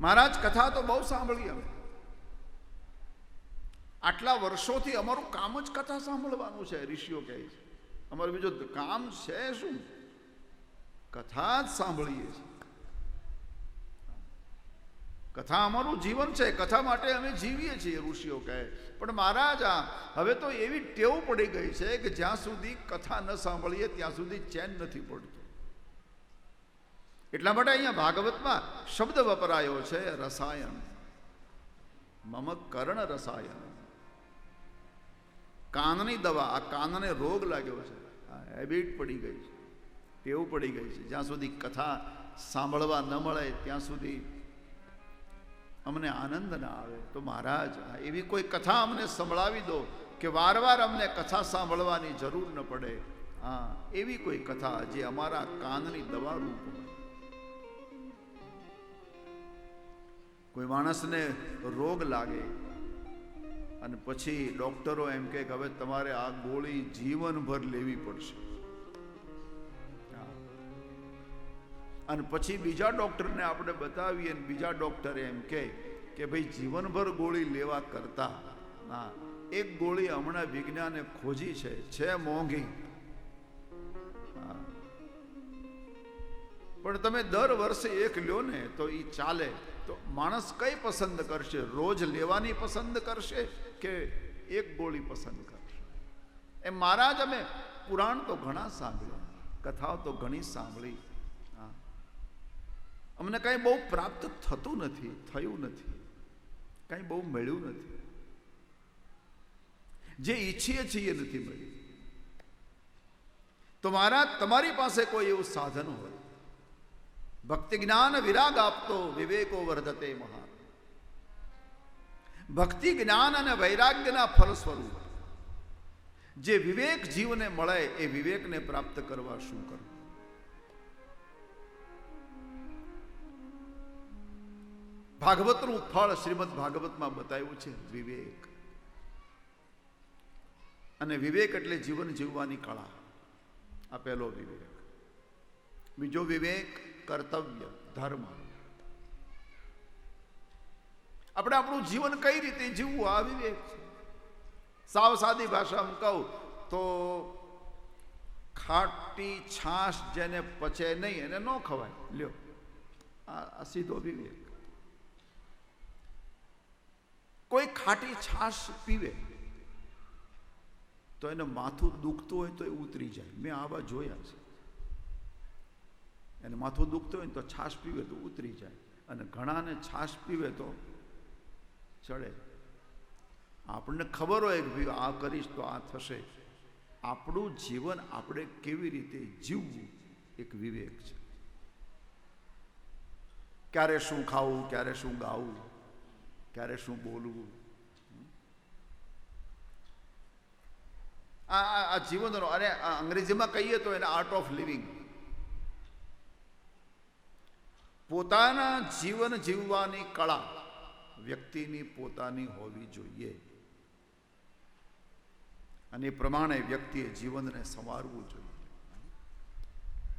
મહારાજ, કથા તો બહુ સાંભળી અમે. આટલા વર્ષોથી અમારું કામ જ કથા સાંભળવાનું છે, ઋષિઓ કહે છે. અમારું બીજું કામ છે શું? કથા જ સાંભળીએ છીએ. કથા અમારું જીવન છે, કથા માટે અમે જીવીએ છીએ, ઋષિઓ કહે. પણ મહારાજ, આ હવે તો એવી ટેવ પડી ગઈ છે કે જ્યાં સુધી કથા ન સાંભળીએ, ત્યાં સુધી ચેન નથી પડતું. એટલા માટે અહીંયા ભાગવતમાં શબ્દ વપરાયો છે રસાયણ. મમ કર્ણ રસાયણ. કાનની દવા, આ કાનને રોગ લાગ્યો છે. હેબિટ પડી ગઈ છે. ટેવ પડી ગઈ છે. જ્યાં સુધી કથા સાંભળવા ન મળે, ત્યાં સુધી અમને આનંદ ના આવે. તો મહારાજ એવી કોઈ કથા અમને સંભળાવી દો કે વારવાર અમને કથા સાંભળવાની જરૂર ન પડે. હા એવી કોઈ કથા જે અમારા કાનની દવા રૂપ હોય. કોઈ માણસને રોગ લાગે અને પછી ડોક્ટરો એમ કે હવે તમારે આ ગોળી જીવનભર લેવી પડશે. અને પછી બીજા ડોક્ટરને આપણે બતાવીએ અને બીજા ડોક્ટરે એમ કહે કે ભાઈ જીવનભર ગોળી લેવા કરતા. ના એક ગોળી હમણાં વિજ્ઞાને ખોજી છે છે મોંઘી. પણ તમે દર વર્ષે એક લ્યો ને તો એ ચાલે. માણસ કઈ પસંદ કરશે? રોજ લેવાની પસંદ કરશે કે એક ગોળી પસંદ કરશે? એ મહારાજ અમે પુરાણ તો ઘણા સાંભળ્યા, કથાઓ તો ઘણી સાંભળી. અમને કંઈ બહુ પ્રાપ્ત થતું નથી, થયું નથી. કંઈ બહુ મળ્યું નથી. જે ઈચ્છીએ છીએ નથી મળ્યું. તો મહારાજ તમારી પાસે કોઈ એવું સાધન હોય? ભક્તિ જ્ઞાન વિરાગ આપતો વિવેકો વર્ધતે મહાન ભક્તિ જ્ઞાન અને વૈરાગ્યના ફળ સ્વરૂપ. જે વિવેક જીવને મળે એ વિવેકને પ્રાપ્ત કરવા શું કરવું ભાગવતનું ફળ શ્રીમદ ભાગવતમાં બતાવ્યું છે, વિવેક. અને વિવેક એટલે જીવન જીવવાની કળા. આ પહેલો વિવેક. બીજો વિવેક કર્તવ્ય, ધર્મ. આપણે આપણું જીવન કઈ રીતે જીવવું? આ વિવેક છે. સાવ સાદી ભાષામાં કહું તો ખાટી છાશ જેને પચે નહીં, એને ન ખવાય. લ્યો. આ સીધો વિવેક. કોઈ ખાટી છાશ પીવે તો એને માથું દુખતું હોય તો એ ઉતરી જાય. મેં આવા જોયા છે. એને માથું દુખતું હોય ને તો છાશ પીવે તો ઉતરી જાય. અને ઘણાને છાશ પીવે તો ચડે. આપણને ખબર હોય કે ભાઈ આ કરીશ તો આ થશે. આપણું જીવન આપણે કેવી રીતે જીવવું એક વિવેક છે. ક્યારે શું ખાવું, ક્યારે શું ગાવું, ક્યારે શું બોલવું? આ, આ- જીવનનો આ અંગ્રેજીમાં કહીએ તો એને આર્ટ ઓફ લિવિંગ પોતાના જીવન જીવવાની કળા વ્યક્તિની પોતાની હોવી જોઈએ. અને પ્રમાણે વ્યક્તિએ જીવનને સંવારવું જોઈએ.